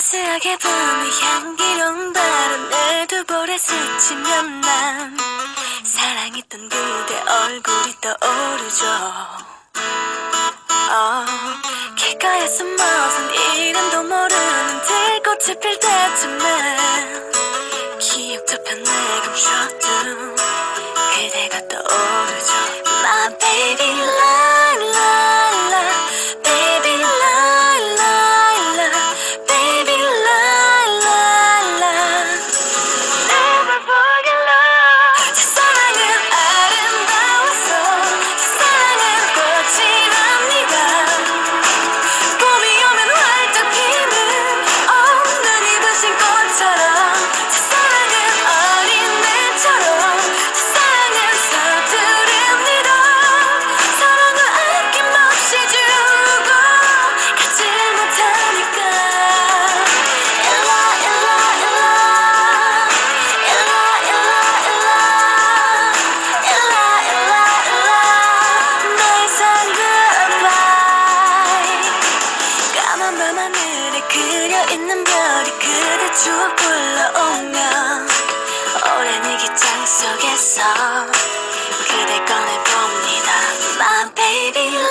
따스하게 부는 향기로운 바람에 두 볼에 스치면 난 사랑했던 그대 얼굴이 떠오르죠. 어, 길가에 숨어선 이름도 모르는 들꽃이 필 때쯤에 기억 저편에 감춰 그대 그려있는 별이 그대 추억 불러오면 오랜 일기장 네 속에서 그대 꺼내봅니다. My baby.